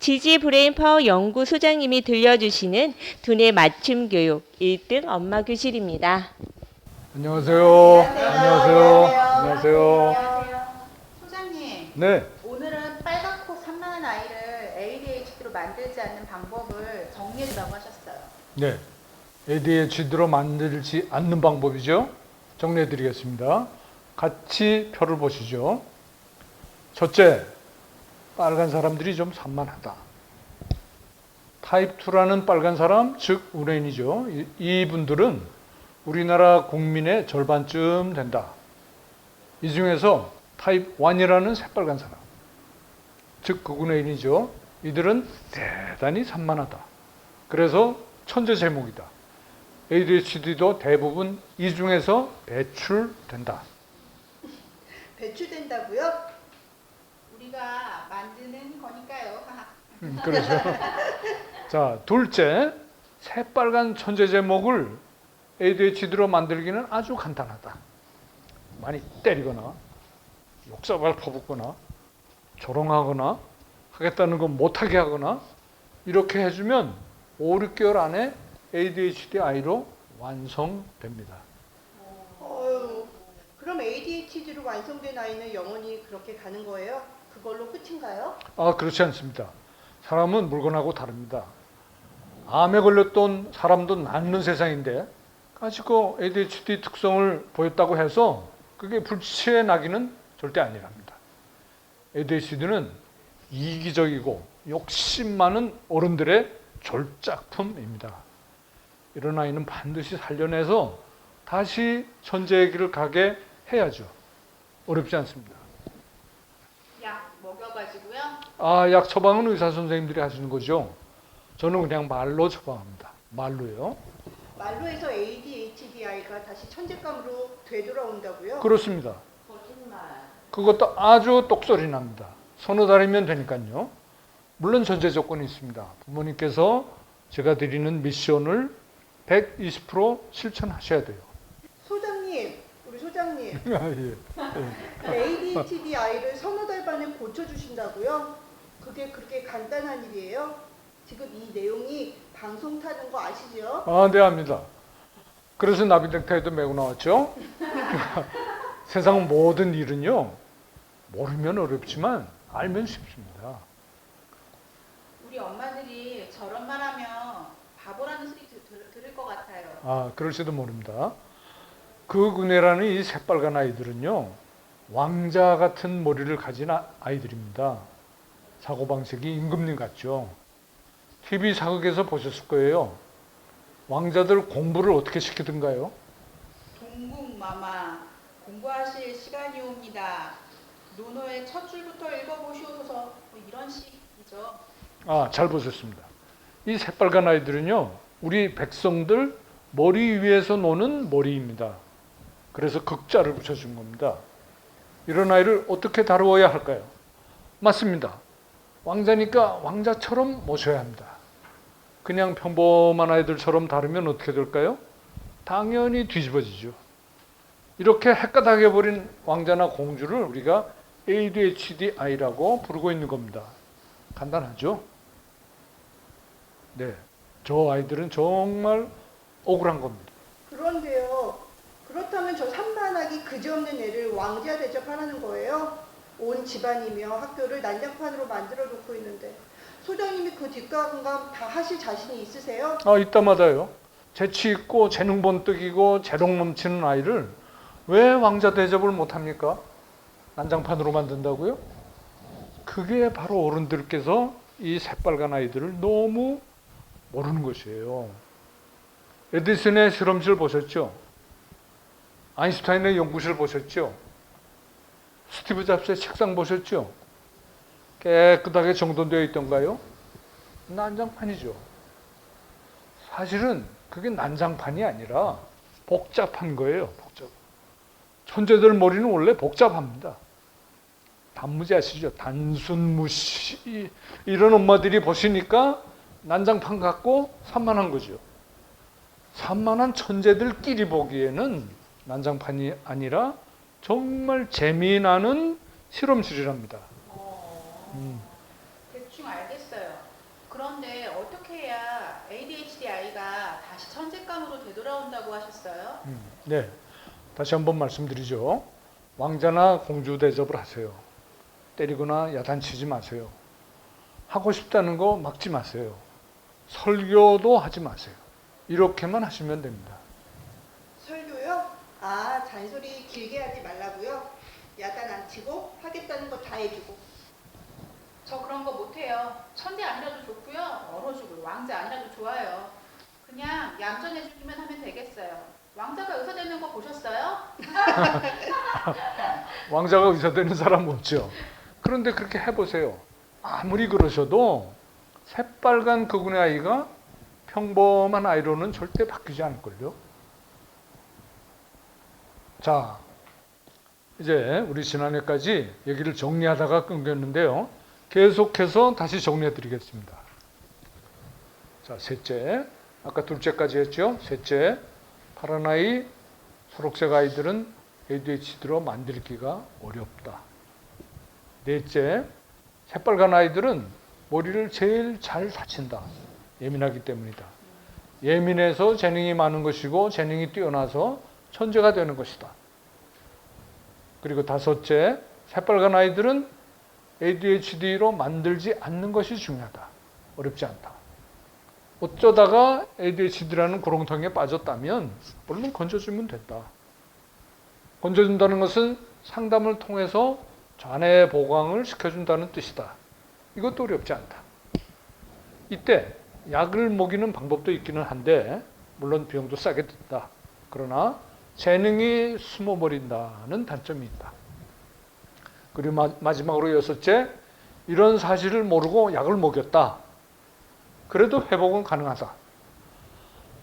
지지 브레인 파워 연구 소장님이 들려주시는 두뇌 맞춤 교육 1등 엄마 교실입니다. 안녕하세요. 안녕하세요. 안녕하세요. 안녕하세요. 소장님, 네, 오늘은 빨갛고 산만한 아이를 ADHD로 만들지 않는 방법을 정리해 주라고 하셨어요. 네. ADHD로 만들지 않는 방법이죠. 정리해 드리겠습니다. 같이 표를 보시죠. 첫째, 빨간 사람들이 좀 산만하다. 타입 2라는 빨간 사람, 즉 우레인이죠. 이- 이분들은 우리나라 국민의 절반쯤 된다. 이 중에서 타입 1이라는 새빨간 사람, 즉 극우레인이죠. 이들은 대단히 산만하다. 그래서 천재 제목이다. ADHD도 대부분 이 중에서 배출된다. 배출된다고요? 우리가 만드는 거니까요. 음, 그렇죠. 자, 둘째, 새빨간 천재 제목을 ADHD로 만들기는 아주 간단하다. 많이 때리거나, 욕사발 퍼붓거나, 조롱하거나, 하겠다는 거 못하게 하거나, 이렇게 해주면 5, 6개월 안에 ADHD 아이로 완성됩니다. 어휴, 그럼 ADHD로 완성된 아이는 영원히 그렇게 가는 거예요? 그걸로 끝인가요? 아, 그렇지 않습니다. 사람은 물건하고 다릅니다. 암에 걸렸던 사람도 낫는 세상인데, 가지고 ADHD 특성을 보였다고 해서 그게 불치에 나기는 절대 아니랍니다. ADHD는 이기적이고 욕심 많은 어른들의 졸작품입니다. 이런 아이는 반드시 살려내서 다시 천재의 길을 가게 해야죠. 어렵지 않습니다. 약 먹여가지고요. 아, 약 처방은 의사 선생님들이 하시는 거죠. 저는 그냥 말로 처방합니다. 말로요. 말로 해서 ADHD 아이가 다시 천재감으로 되돌아온다고요? 그렇습니다. 그것도 아주 똑소리 납니다. 서너 달이면 되니까요. 물론 전제 조건이 있습니다. 부모님께서 제가 드리는 미션을 120% 실천하셔야 돼요. 소장님, 우리 소장님, 아, 예. ADHD 아이를 서너 달 만에 고쳐주신다고요? 그게 그렇게 간단한 일이에요? 지금 이 내용이 방송 타는 거 아시죠? 아, 네, 압니다. 그래서 나비넥타이도 메고 나왔죠. 세상 모든 일은요, 모르면 어렵지만 알면 쉽습니다. 우리 엄마들이 저런 말 하면 바보라는 소리 들, 들, 들을 것 같아요. 아, 그럴지도 모릅니다. 그 군애라는 이 새빨간 아이들은요, 왕자 같은 머리를 가진 아- 아이들입니다. 사고방식이 임금님 같죠. TV 사극에서 보셨을 거예요. 왕자들 공부를 어떻게 시키던가요? 동국마마 공부하실 시간이 옵니다. 논어의 첫 줄부터 읽어보시옵소서 뭐 이런 식이죠. 아, 잘 보셨습니다. 이 새빨간 아이들은요, 우리 백성들 머리 위에서 노는 머리입니다. 그래서 극자를 붙여준 겁니다. 이런 아이를 어떻게 다루어야 할까요? 맞습니다. 왕자니까 왕자처럼 모셔야 합니다. 그냥 평범한 아이들처럼 다루면 어떻게 될까요? 당연히 뒤집어지죠. 이렇게 헷가닥해 버린 왕자나 공주를 우리가 ADHD 아이라고 부르고 있는 겁니다. 간단하죠? 네. 저 아이들은 정말 억울한 겁니다. 그런데요, 그렇다면 저 산만 하기 그지없는 애를 왕자 대접하라는 거예요? 온 집안이며 학교를 난장판으로 만들어 놓고 있는데 소장님이 그 뒷감감 다 하실 자신이 있으세요? 아, 이따마다요. 재치 있고 재능 번뜩이고 재롱 넘치는 아이를 왜 왕자 대접을 못 합니까? 난장판으로 만든다고요? 그게 바로 어른들께서 이 새빨간 아이들을 너무 모르는 것이에요. 에디슨의 실험실 보셨죠? 아인슈타인의 연구실 보셨죠? 스티브 잡스의 책상 보셨죠? 깨끗하게 정돈되어 있던가요? 난장판이죠. 사실은 그게 난장판이 아니라 복잡한 거예요. 복잡. 천재들 머리는 원래 복잡합니다. 단무지 아시죠? 단순 무시 이런 엄마들이 보시니까 난장판 같고 산만한 거죠. 산만한 천재들끼리 보기에는 난장판이 아니라 정말 재미나는 실험실이랍니다. 어, 음. 대충 알겠어요. 그런데 어떻게 해야 ADHD 아이가 다시 천재감으로 되돌아온다고 하셨어요? 음, 네. 다시 한번 말씀드리죠. 왕자나 공주 대접을 하세요. 때리거나 야단치지 마세요. 하고 싶다는 거 막지 마세요. 설교도 하지 마세요. 이렇게만 하시면 됩니다. 아, 잔소리 길게 하지 말라고요? 야단 안 치고 하겠다는 거 다 해주고. 저 그런 거 못해요. 천재 아니라도 좋고요. 얼어주고 왕자 아니라도 좋아요. 그냥 얌전해 주기만 하면 되겠어요. 왕자가 의사 되는 거 보셨어요? 왕자가 의사 되는 사람 없죠. 그런데 그렇게 해보세요. 아무리 그러셔도 새빨간 그분의 아이가 평범한 아이로는 절대 바뀌지 않을걸요. 자, 이제 우리 지난해까지 얘기를 정리하다가 끊겼는데요. 계속해서 다시 정리해 드리겠습니다. 자, 셋째. 아까 둘째까지 했죠. 셋째. 파란 아이, 초록색 아이들은 ADHD로 만들기가 어렵다. 넷째, 새빨간 아이들은 머리를 제일 잘 다친다. 예민하기 때문이다. 예민해서 재능이 많은 것이고 재능이 뛰어나서 천재가 되는 것이다. 그리고 다섯째, 새빨간 아이들은 ADHD로 만들지 않는 것이 중요하다. 어렵지 않다. 어쩌다가 ADHD라는 구렁텅이에 빠졌다면 얼른 건져주면 된다. 건져준다는 것은 상담을 통해서 잔해 보강을 시켜준다는 뜻이다. 이것도 어렵지 않다. 이때 약을 먹이는 방법도 있기는 한데 물론 비용도 싸게 든다. 그러나 재능이 숨어버린다는 단점이 있다. 그리고 마, 마지막으로 여섯째 이런 사실을 모르고 약을 먹였다. 그래도 회복은 가능하다.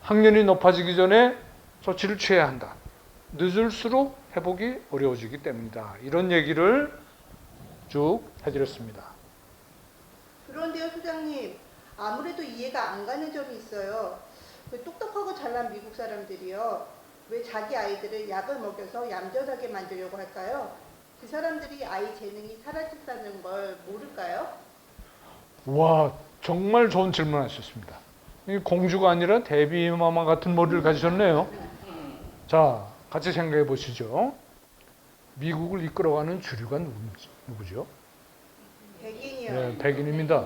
학년이 높아지기 전에 조치를 취해야 한다. 늦을수록 회복이 어려워지기 때문이다. 이런 얘기를 쭉 해드렸습니다. 그런데요, 소장님. 아무래도 이해가 안 가는 점이 있어요. 그 똑똑하고 잘난 미국 사람들이요. 왜 자기 아이들을 약을 먹여서 얌전하게 만들려고 할까요? 그 사람들이 아이 재능이 사라졌다는 걸 모를까요? 와, 정말 좋은 질문 하셨습니다. 이 공주가 아니라 데비마마 같은 머리를 가지셨네요. 자, 같이 생각해 보시죠. 미국을 이끌어가는 주류가 누구죠? 백인이요. 네, 백인입니다.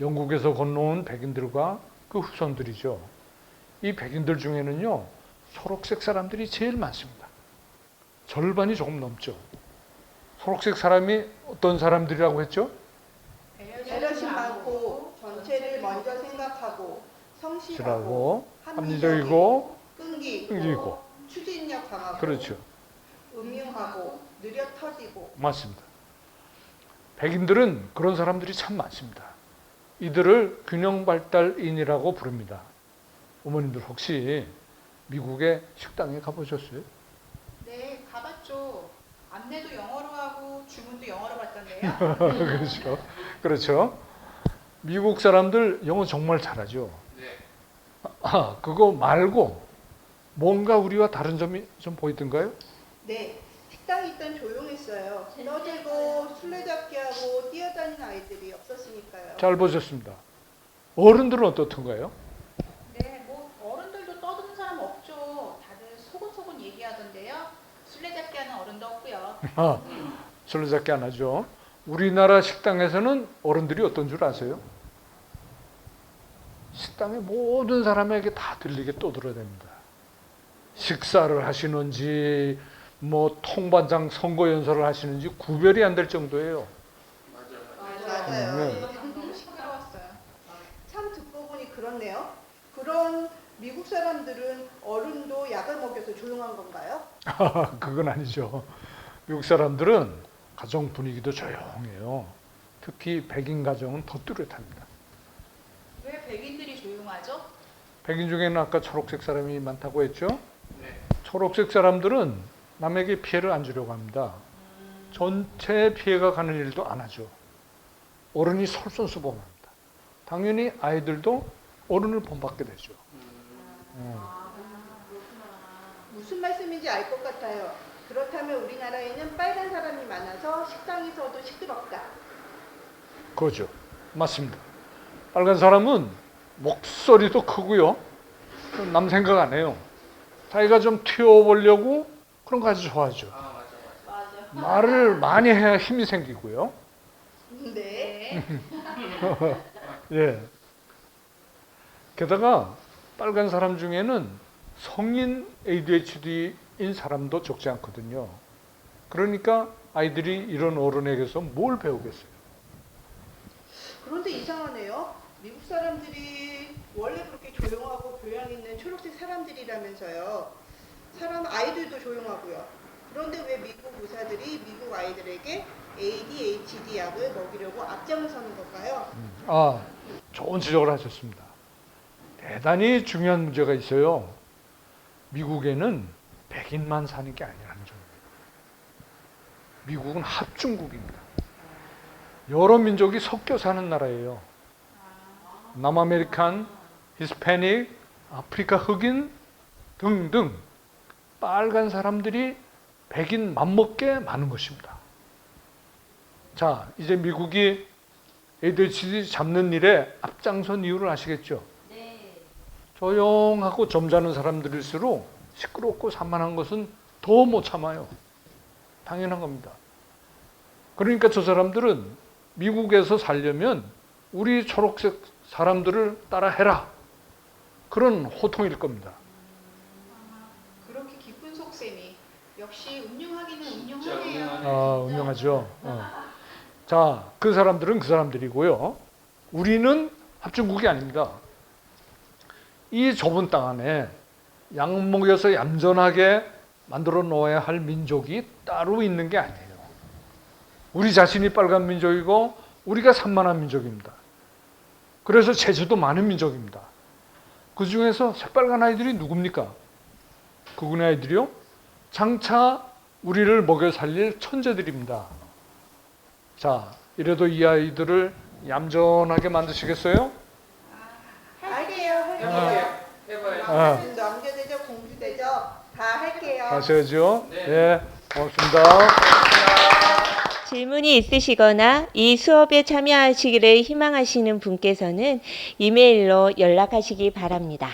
영국에서 건너온 백인들과 그 후손들이죠. 이 백인들 중에는요, 초록색 사람들이 제일 많습니다. 절반이 조금 넘죠. 초록색 사람이 어떤 사람들이라고 했죠? 배려심 많고 전체를 먼저 생각하고 성실하고 실하고 합리적이고 끈기 있고 끈기있고. 추진력 강하고 그렇죠. 음흉하고 느려 터지고 맞습니다. 백인들은 그런 사람들이 참 많습니다. 이들을 균형 발달인이라고 부릅니다. 어머님들 혹시 미국의 식당에 가보셨어요? 네, 가봤죠. 안내도 영어로 하고 주문도 영어로 받던데요. 그렇죠. 그렇죠. 미국 사람들 영어 정말 잘하죠. 아, 그거 말고 뭔가 우리와 다른 점이 좀 보이던가요? 네 식당이 일단 조용했어요 떠들고 술래잡기 하고 뛰어다니는 아이들이 없었으니까요 잘 보셨습니다. 어른들은 어떻던가요? 네, 뭐 어른들도 떠드는 사람 없죠. 다들 소곤소곤 얘기하던데요. 술래잡기 하는 없고요. 아, 술래잡기 안 하죠. 우리나라 식당에서는 어른들이 어떤 줄 아세요? 식당의 모든 사람에게 다 들리게 떠들어댑니다. 식사를 하시는지 뭐 통반장 선거 연설을 하시는지 구별이 안 될 정도예요. 맞아요 네. 너무 시끄러웠어요. 참 듣고 보니 그렇네요 그런 미국 사람들은 어른도 약을 먹여서 조용한 건가요? 그건 아니죠. 미국 사람들은 가정 분위기도 조용해요. 특히 백인 가정은 더 뚜렷합니다. 왜 백인들이 조용하죠? 백인 중에는 아까 초록색 사람이 많다고 했죠? 초록색 사람들은 남에게 피해를 안 주려고 합니다. 전체 피해가 가는 일도 안 하죠. 어른이 솔선수범합니다. 당연히 아이들도 어른을 본받게 되죠. 음. 무슨 말씀인지 알 것 같아요 그렇다면 우리나라에는 빨간 사람이 많아서 식당에서도 시끄럽다 그거죠. 맞습니다. 빨간 사람은 목소리도 크고요. 남 생각 안 해요. 자기가 좀 튀어보려고 그런 거 아주 좋아하죠. 말을 많이 해야 힘이 생기고요. 네. 예. 게다가 빨간 사람 중에는 성인 ADHD 인 사람도 적지 않거든요. 그러니까 아이들이 이런 어른에게서 뭘 배우겠어요? 그런데 이상하네요. 미국 사람들이 원래 그렇게 조용하고 교양 있는 초록색 사람들이라면서요. 사람 아이들도 조용하고요. 그런데 왜 미국 의사들이 미국 아이들에게 ADHD 약을 먹이려고 앞장을 서는 걸까요? 아, 좋은 지적을 하셨습니다. 대단히 중요한 문제가 있어요. 미국에는 백인만 사는 게 아니라는 점입니다. 미국은 합중국입니다. 여러 민족이 섞여 사는 나라예요. 남아메리칸, 히스패닉, 아프리카 흑인 등등 빨간 사람들이 백인 맘먹게 많은 것입니다. 자, 이제 미국이 ADHD 잡는 일에 앞장선 이유를 아시겠죠? 조용하고 점잖은 사람들일수록 시끄럽고 산만한 것은 더 못 참아요. 당연한 겁니다. 그러니까 저 사람들은 미국에서 살려면 우리 초록색 사람들을 따라 해라. 그런 호통일 겁니다. 그렇게 기쁜 속셈이 역시 음흉하기는 음흉하네요. 아, 운명하죠. 어. 자, 그 사람들은 그 사람들이고요. 우리는 합중국이 아닙니다. 이 좁은 땅 안에 양 먹여서 얌전하게 만들어 놓아야 할 민족이 따로 있는 게 아니에요. 우리 자신이 빨간 민족이고 우리가 산만한 민족입니다. 그래서 재주도 많은 민족입니다. 그 중에서 새빨간 아이들이 누굽니까? 그분의 아이들이요? 장차 우리를 먹여 살릴 천재들입니다. 자, 이래도 이 아이들을 얌전하게 만드시겠어요? 할게요, 할게요. 아, 남자대죠, 공주대죠. 다 할게요. 하셔야죠. 네, 고맙습니다. 질문이 있으시거나 이 수업에 참여하시기를 희망하시는 분께서는 이메일로 연락하시기 바랍니다.